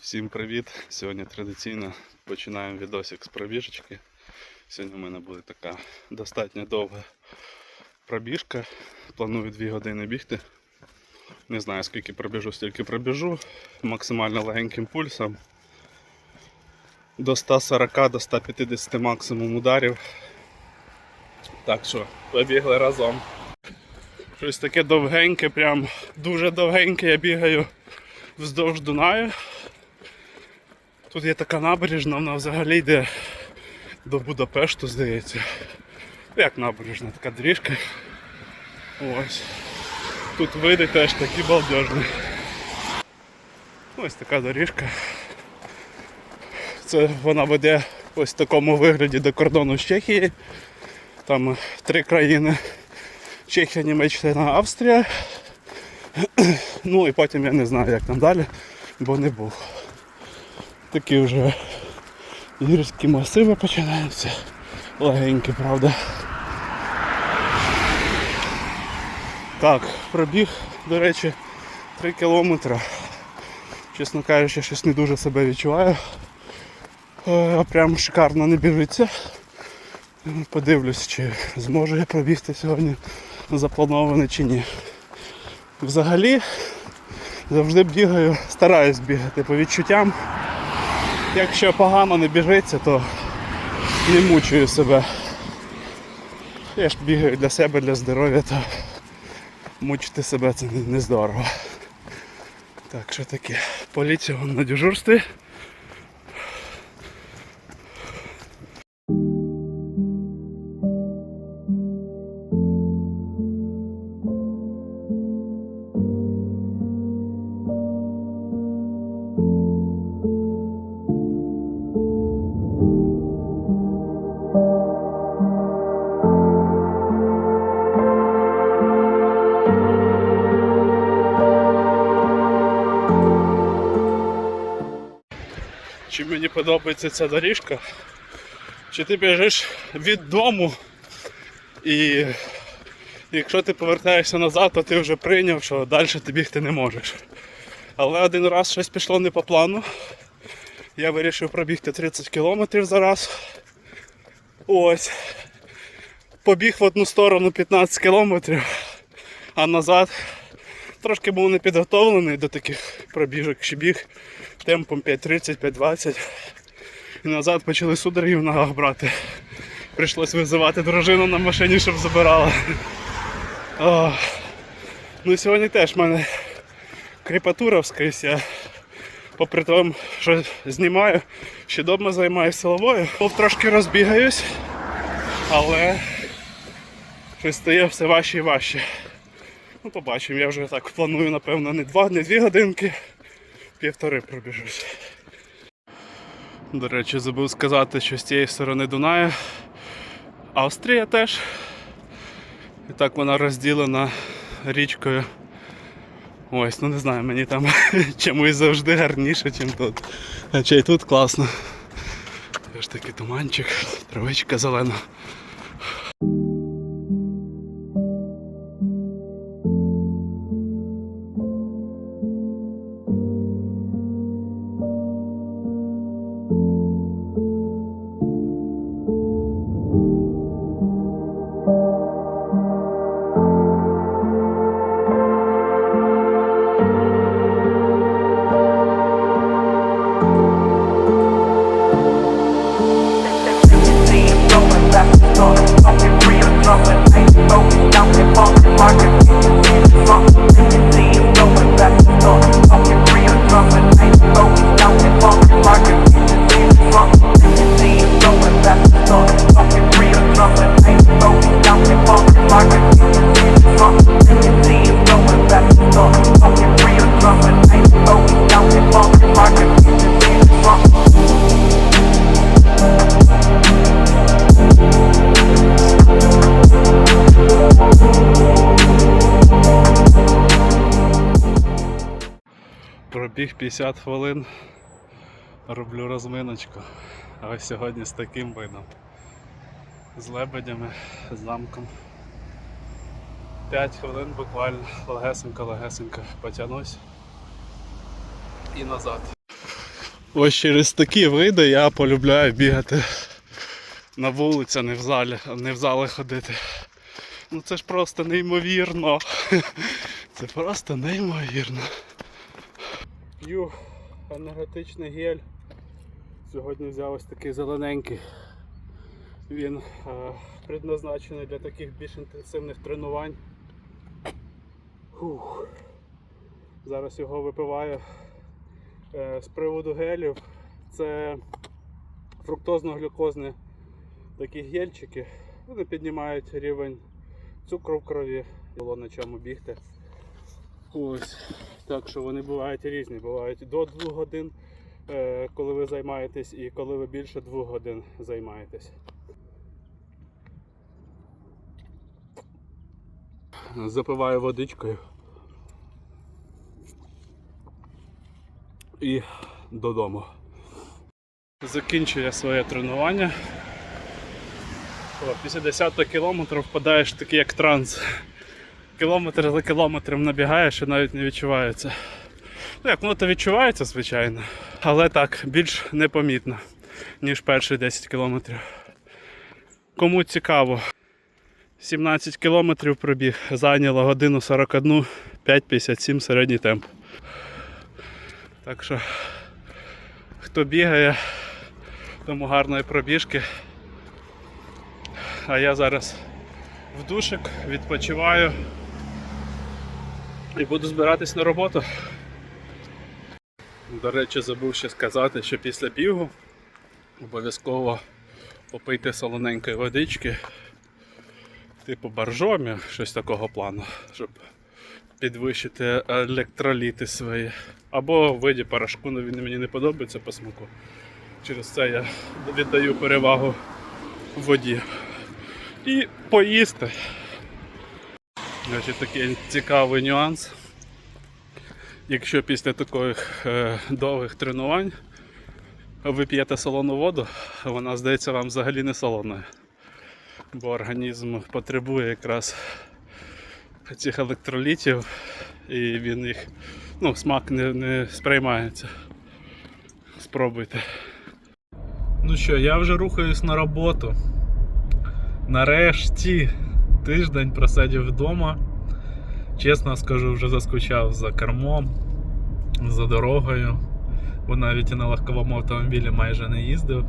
Всім привіт! Сьогодні традиційно починаємо відосик з пробіжечки. Сьогодні в мене буде така достатньо довга пробіжка. Планую 2 години бігти. Не знаю скільки пробіжу, стільки пробіжу. Максимально легеньким пульсом. До 140 до 150 максимум ударів. Так що, побігли разом. Щось таке довгеньке, прям дуже довгеньке я бігаю вздовж Дунаю. Тут є така набережна, вона взагалі йде до Будапешту, здається. Як набережна, така доріжка. Ось. Тут види теж такі балдежні. Ось така доріжка. Це вона веде ось в такому вигляді до кордону з Чехії. Там три країни. Чехія, Німеччина, Австрія. Ну і потім я не знаю, як там далі, бо не був. Такі вже гірські масиви починаються. Легенькі, правда. Так, пробіг, до речі, 3 кілометри. Чесно кажучи, щось не дуже себе відчуваю. Е, Прям шикарно не біжиться. Подивлюсь, чи зможу я пробігти сьогодні заплановане чи ні. Взагалі завжди бігаю, стараюсь бігати по відчуттям. Якщо погано не біжиться, то не мучую себе. Я ж бігаю для себе, для здоров'я, то мучити себе це не, здорово. Так, що таке? Поліція вам на дежурстві. Подобається ця доріжка? Чи ти біжиш від дому і якщо ти повертаєшся назад, то ти вже прийняв, що далі ти бігти не можеш. Але один раз щось пішло не по плану. Я вирішив пробігти 30 км за раз. Ось. Побіг в одну сторону 15 км, а назад трошки був не підготовлений до таких пробіжок, що біг темпом 5.30, 5.20. І назад почали судороги в ногах брати. Прийшлось визивати дружину на машині, щоб забирала. О. Ну і сьогодні теж в мене кріпатура вскрізь. Я попри тому, що знімаю, ще вдома займаюся силовою. Був трошки розбігаюсь, але щось стає все важче і важче. Ну, побачимо, я вже так планую, напевно, не два, не дві годинки, півтори пробіжусь. До речі, забув сказати, що з цієї сторони Дунаю Австрія теж. І так вона розділена річкою. Ось, ну не знаю, мені там чомусь завжди гарніше, ніж тут. Хоча й тут класно. Теж такий туманчик, травичка зелена. 50 хвилин, роблю розминочку. А ось сьогодні з таким видом. З лебедями, з замком. 5 хвилин буквально легесенько-легесенько потягнусь і назад. Ось через такі види я полюбляю бігати на вулиці, не в залі, не в зали ходити. Ну це ж просто неймовірно. Це просто неймовірно. П'ю енергетичний гель. Сьогодні взяв ось такий зелененький. Він е, предназначений для таких більш інтенсивних тренувань. Фух. Зараз його випиваю. Е, з приводу гелів, це фруктозно-глюкозні такі гельчики. Вони піднімають рівень цукру в крові, було на чому бігти. Ось. Так що вони бувають різні. Бувають до 2 годин, е, коли ви займаєтесь, і коли ви більше 2 годин займаєтесь. Запиваю водичкою. І додому. Закінчую я своє тренування. О, після 10 кілометрів впадаєш такий як транс. Кілометр за кілометром набігаєш і навіть не відчувається. Ну як воно то відчувається, звичайно, але так, більш непомітно, ніж перші 10 кілометрів. Кому цікаво, 17 кілометрів пробіг, зайняло годину 41, 5,57 середній темп. Так що, хто бігає, тому гарної пробіжки. А я зараз в душик, відпочиваю і буду збиратись на роботу. До речі, забув ще сказати, що після бігу обов'язково попийте солоненької водички, типу боржомі, щось такого плану, щоб підвищити електроліти свої. Або виді порошку, ну він мені не подобається по смаку. Через це я віддаю перевагу воді. І поїсти. Значить, такий цікавий нюанс. Якщо після таких е, довгих тренувань ви п'єте солону воду, вона здається вам взагалі не солоною. Бо організм потребує якраз цих електролітів і він їх, ну, смак не, не сприймається. Спробуйте. Ну що, я вже рухаюсь на роботу. Нарешті тиждень просидів вдома. Чесно скажу, вже заскучав за кермом, за дорогою, бо навіть і на легковому автомобілі майже не їздив.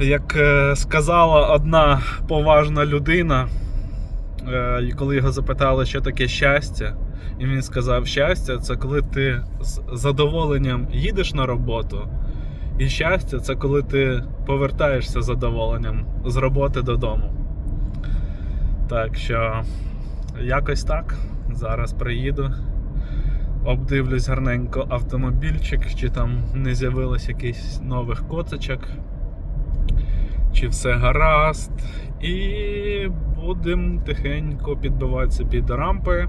Як е, сказала одна поважна людина, е, коли його запитали, що таке щастя, і він сказав, щастя це коли ти з задоволенням їдеш на роботу. І щастя це коли ти повертаєшся з задоволенням з роботи додому. Так що якось так. Зараз приїду, обдивлюсь гарненько автомобільчик, чи там не з'явилось якихось нових коцичок, чи все гаразд. І будемо тихенько підбиватися під рампи,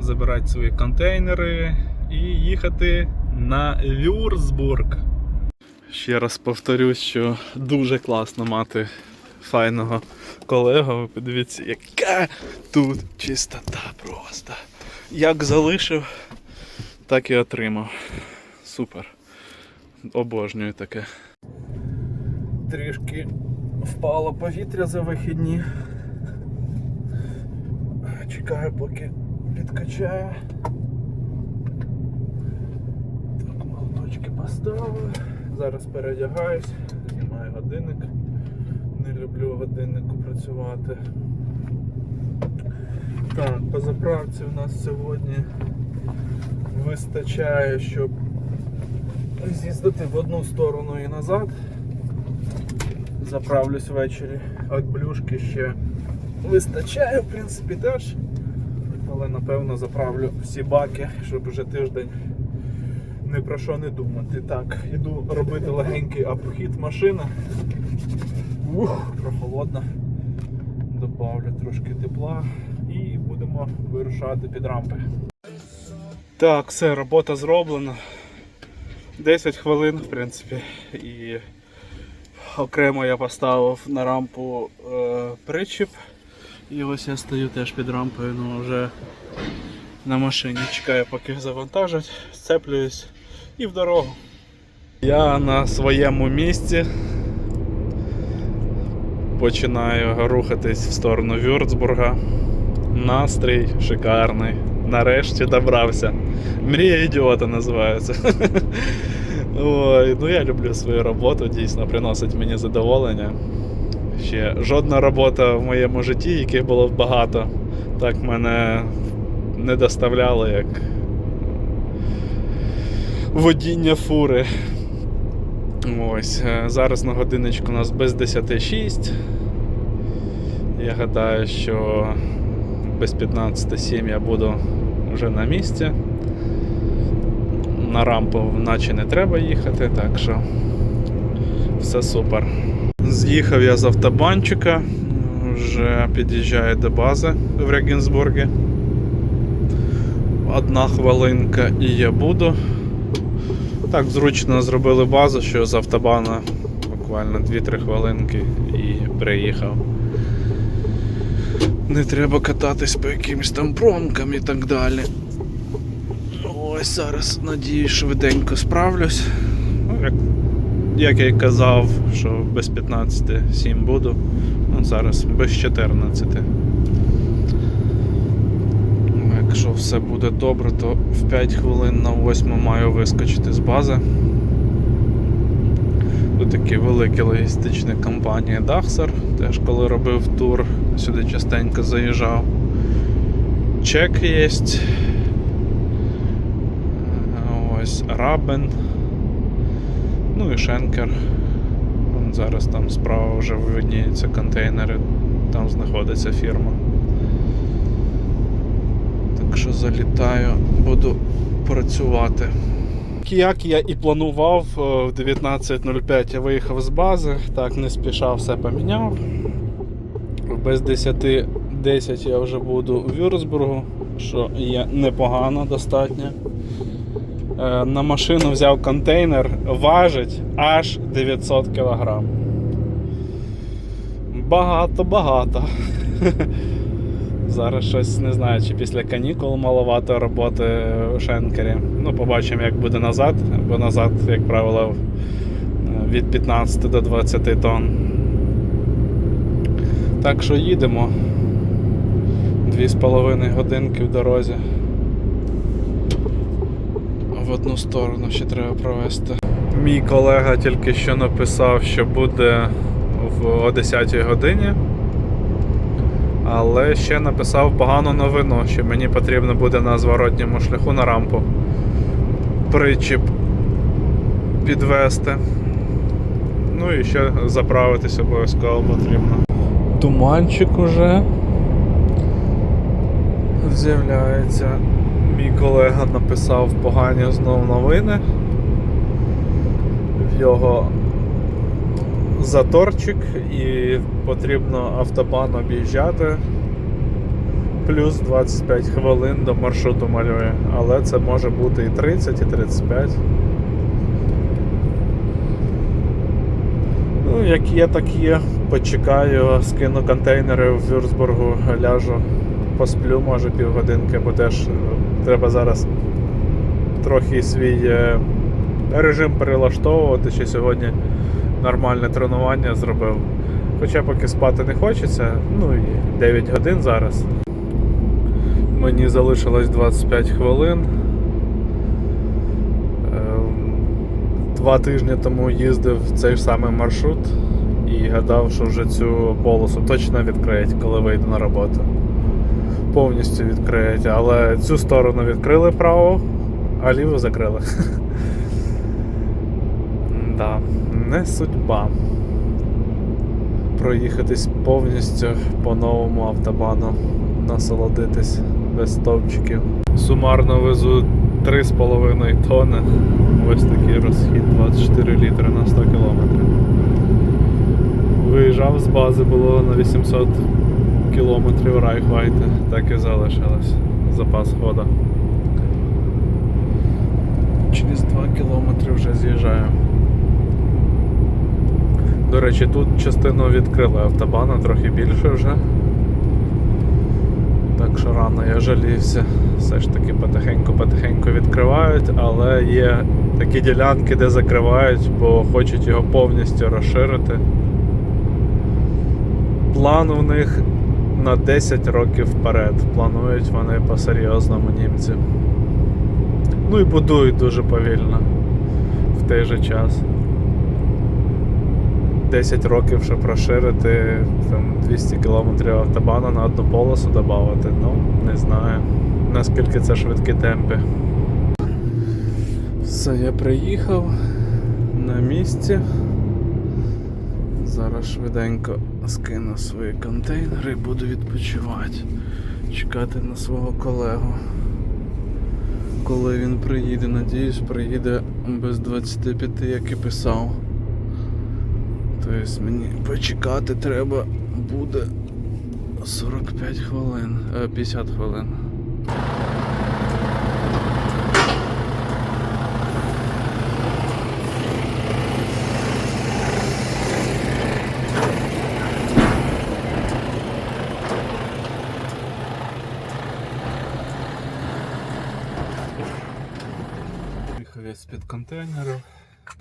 забирати свої контейнери і їхати на Люрсбург. Ще раз повторюсь, що дуже класно мати файного колегу. Подивіться, яка тут чистота просто. Як залишив, так і отримав. Супер. Обожнюю таке. Трішки впало повітря за вихідні. Чекаю, поки підкачає. Так, молоточки поставив. Зараз передягаюсь, знімаю годинник. Не люблю годиннику працювати. Так, по заправці у нас сьогодні вистачає, щоб з'їздити в одну сторону і назад. Заправлюсь ввечері. От блюшки ще вистачає, в принципі, теж. Але напевно заправлю всі баки, щоб вже тиждень ні про що не думати. Так, іду робити легенький обхід машини. Ух, прохолодно. Добавлю трошки тепла і будемо вирушати під рампи. Так, все, робота зроблена. 10 хвилин, в принципі, і окремо я поставив на рампу е, причіп. І ось я стою теж під рампою, ну вже на машині чекаю, поки завантажать, сцеплююсь і в дорогу. Я на своєму місці починаю рухатись в сторону Вюрцбурга. Настрій шикарний. Нарешті добрався. Мрія ідіота називається. Ой, ну я люблю свою роботу, дійсно приносить мені задоволення. Ще жодна робота в моєму житті, яких було багато, так мене не доставляло, як водіння фури. Ось, е, зараз на годиночку у нас без 10.06. Я гадаю, що без 15.07 я буду вже на місці. На рампу наче не треба їхати, так що все супер. З'їхав я з автобанчика, вже під'їжджаю до бази в Регенсбургі. Одна хвилинка і я буду. Так зручно зробили базу, що з автобана буквально 2-3 хвилинки і приїхав. Не треба кататись по якимось там промкам і так далі. Ось зараз, надіюсь, швиденько справлюсь. Ну, як, як я й казав, що без 15-7 буду. Ну, зараз без 14. Якщо все буде добре, то в 5 хвилин на 8 маю вискочити з бази. Такі великі логістичні компанії Dachser. Теж коли робив тур, сюди частенько заїжджав. Чек є. Ось Рабен. Ну і Шенкер. Зараз там справа вже видніються контейнери, там знаходиться фірма. Так що залітаю, буду працювати. Як я і планував, е, в 19.05 я виїхав з бази, так не спіша все поміняв. Без 10.10 я вже буду у Вюрцбургу, що є непогано достатньо. Е, На машину взяв контейнер, важить аж 900 кг. Багато-багато. Зараз щось не знаю, чи після канікул маловато роботи у Шенкері. Ну, побачимо, як буде назад, бо назад, як правило, від 15 до 20 тонн. Так що їдемо. Дві з половиною годинки в дорозі. В одну сторону ще треба провести. Мій колега тільки що написав, що буде о 10 годині. Але ще написав погану новину, що мені потрібно буде на зворотньому шляху на рампу причіп підвести. Ну і ще заправитись обов'язково потрібно. Туманчик уже з'являється. Мій колега написав погані знов новини. В його заторчик і потрібно автобан об'їжджати. Плюс 25 хвилин до маршруту малює, але це може бути і 30, і 35. Ну, як є, так є. Почекаю, скину контейнери в Вюрцбургу, ляжу, посплю, може півгодинки, бо теж е, треба зараз трохи свій е, режим перелаштовувати, ще сьогодні нормальне тренування зробив. Хоча поки спати не хочеться, ну і 9 годин зараз. Мені залишилось 25 хвилин. Ем, Два тижні тому їздив цей самий маршрут і гадав, що вже цю полосу точно відкриють, коли вийду на роботу. Повністю відкриють, але цю сторону відкрили право, а ліву закрили. Да, не судьба. Проїхатись повністю по новому автобану, насолодитись без стовпчиків. Сумарно везу 3,5 тонни. Ось такий розхід 24 літри на 100 кілометрів. Виїжджав з бази, було на 800 кілометрів Райхвайте, так і залишилось. Запас хода. Через 2 кілометри вже з'їжджаю. До речі, тут частину відкрили автобана, трохи більше вже. Так що рано я жалівся. Все ж таки потихеньку-потихеньку відкривають, але є такі ділянки, де закривають, бо хочуть його повністю розширити. План у них на 10 років вперед. Планують вони по-серйозному німці. Ну і будують дуже повільно в той же час. 10 років, щоб розширити там, 200 км автобану на одну полосу додати. Ну, не знаю, наскільки це швидкі темпи. Все, я приїхав на місці. Зараз швиденько скину свої контейнери і буду відпочивати. Чекати на свого колегу. Коли він приїде, надіюсь, приїде без 25, як і писав. Тобто мені почекати треба буде 45 хвилин, е, 50 хвилин. Їхав я з-під контейнерів,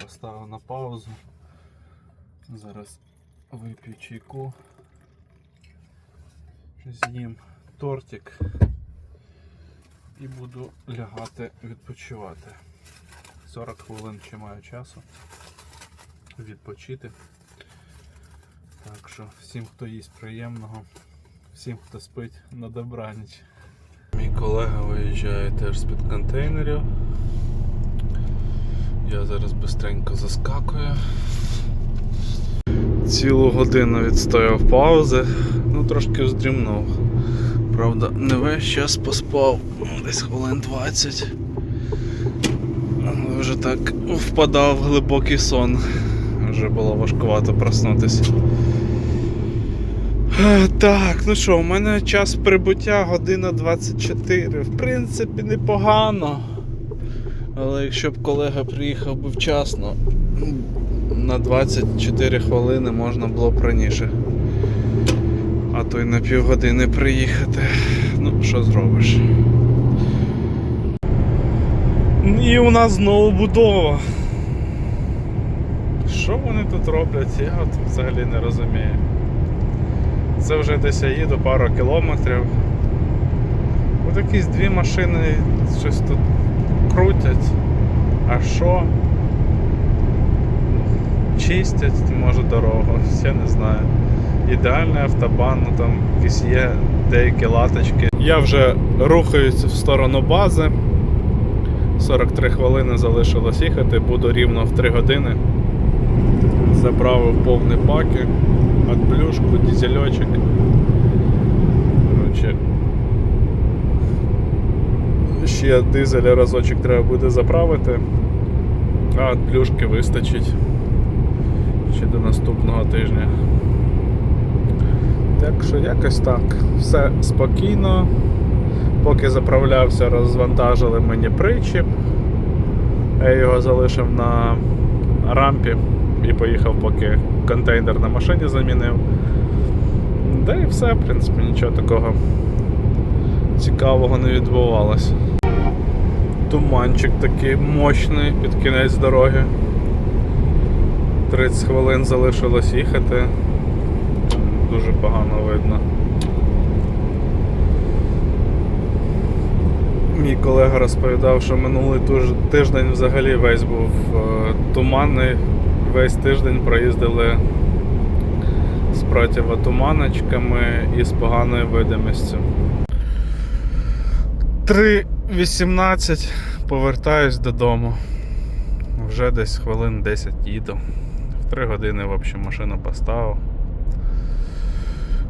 поставив на паузу. Зараз вип'ю чайку. З'їм тортик і буду лягати відпочивати. 40 хвилин ще маю часу відпочити. Так що всім, хто їсть приємного, всім, хто спить на добраніч. Мій колега виїжджає теж з-під контейнерів. Я зараз бистренько заскакую. Цілу годину відстояв паузи, ну трошки здрімнув. Правда, не весь час поспав, десь хвилин 20. Але вже так впадав в глибокий сон. Вже було важкувато проснутися. Е, Так, ну що, у мене час прибуття година 24. В принципі, непогано. Але якщо б колега приїхав би вчасно, на 24 хвилини можна було б раніше. А то й на півгодини приїхати. Ну, що зробиш? І у нас знову будова. Що вони тут роблять, я от взагалі не розумію. Це вже десь я їду пару кілометрів. От якісь дві машини щось тут крутять. А що? Чистять, може, дорогу, я не знаю. Ідеальний автобан, ну там якісь є деякі латочки. Я вже рухаюсь в сторону бази. 43 хвилини залишилось їхати, буду рівно в 3 години. Заправив повні паки, отплюшку, дізельочок. Короче, ще дизеля разочок треба буде заправити, а от плюшки вистачить ще до наступного тижня. Так що якось так. Все спокійно. Поки заправлявся, розвантажили мені причіп. Я його залишив на рампі і поїхав, поки контейнер на машині замінив. Да і все, в принципі, нічого такого цікавого не відбувалося. Туманчик такий мощний під кінець дороги. 30 хвилин залишилось їхати. Дуже погано видно. Мій колега розповідав, що минулий тиждень взагалі весь був е, туманний. Весь тиждень проїздили з противотуманочками і з поганою видимістю. 3.18 повертаюсь додому. Вже десь хвилин 10 їду. 3 години в общем, машину поставив.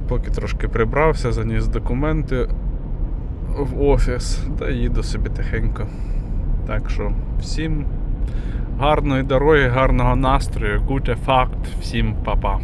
Поки трошки прибрався, заніс документи в офіс та їду собі тихенько. Так що всім гарної дороги, гарного настрою, гуте факт, всім па-па.